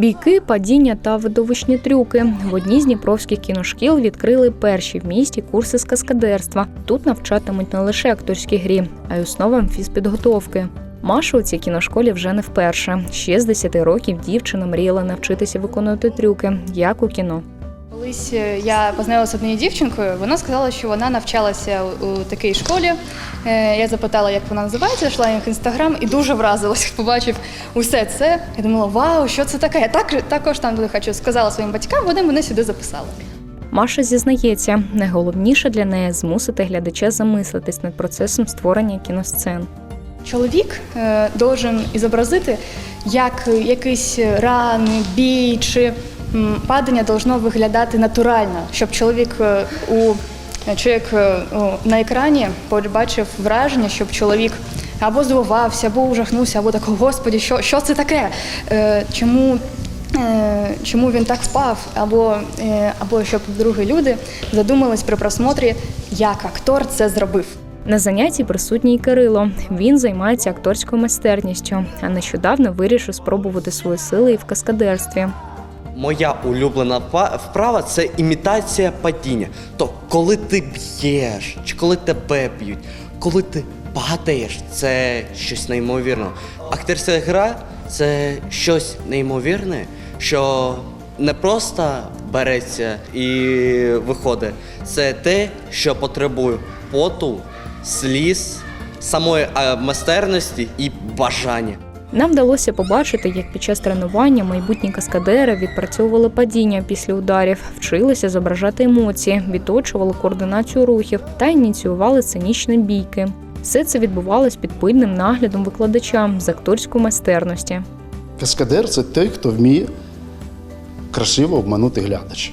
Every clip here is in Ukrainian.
Бійки, падіння та видовищні трюки. В одній з дніпровських кіношкіл відкрили перші в місті курси з каскадерства. Тут навчатимуть не лише акторській грі, а й основам фізпідготовки. Маша у цій кіношколі вже не вперше. Ще з 10 років дівчина мріяла навчитися виконувати трюки, як у кіно. Колись е, я познайомилася з однією дівчинкою, вона сказала, що вона навчалася у, такій школі. Е, Я запитала, як вона називається, йшла їх в інстаграм і дуже вразилась, побачив усе це. Я думала, вау, що це таке? Я так, також там туди хочу. Сказала своїм батькам, вони мене сюди записали. Маша зізнається, найголовніше для неї змусити глядача замислитись над процесом створення кіносцен. Чоловік е, должен ізобразити, як якісь рани, бій чи падання должно виглядати натурально, щоб чоловік е, у чоловік е, на екрані побачив враження, щоб чоловік або здивувався, або ужахнувся, або так, господі, що, що це таке? Е, чому? е, Чому він так впав, або, е, або щоб другі люди задумались при просмотрі, як актор це зробив. На занятті присутній Кирило. Він займається акторською майстерністю, а нещодавно вирішив спробувати свої сили і в каскадерстві. Моя улюблена вправа це імітація падіння. То коли ти б'єш, чи коли тебе б'ють, коли ти падаєш, це щось неймовірне. Акторська гра це щось неймовірне, що не просто береться і виходить. Це те, що потребує поту, сліз, самої е, майстерності і бажання. Нам вдалося побачити, як під час тренування майбутні каскадери відпрацьовували падіння після ударів, вчилися зображати емоції, відточували координацію рухів та ініціювали сценічні бійки. Все це відбувалось під пильним наглядом викладача з акторської майстерності. Каскадер це той, хто вміє красиво обманути глядача.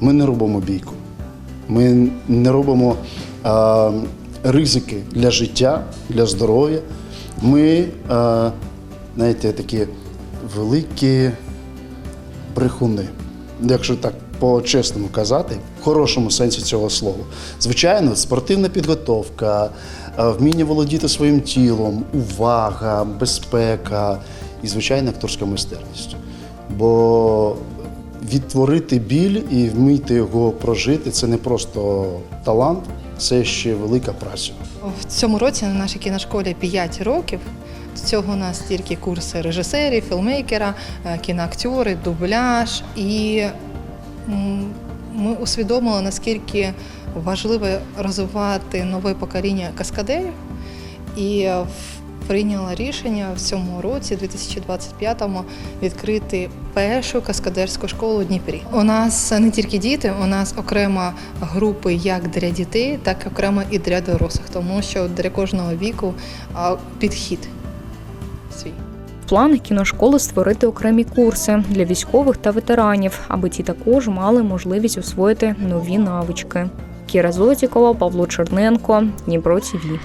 Ми не робимо бійку. Ми не робимо а, ризики для життя, для здоров'я. Ми, а, знаєте, такі великі брехуни, якщо так по-чесному казати, в хорошому сенсі цього слова. Звичайно, спортивна підготовка, вміння володіти своїм тілом, увага, безпека і, звичайно, акторська майстерність. Бо відтворити біль і вміти його прожити це не просто талант, це ще велика праця. В цьому році на нашій кіношколі 5 років. Цього у нас тільки курси режисерів, філмейкера, е, кіноактери, дубляж. І ми усвідомили, наскільки важливо розвивати нове покоління каскадерів. І прийняла рішення в цьому році, 2025-му, відкрити першу каскадерську школу у Дніпрі. У нас не тільки діти, у нас окремо групи як для дітей, так і окремо і для дорослих, тому що для кожного віку підхід свій. В кіношколи створити окремі курси для військових та ветеранів, аби ті також мали можливість освоїти нові навички. Кіра Зотікова, Павло Черненко, Дніпро ТІВІ.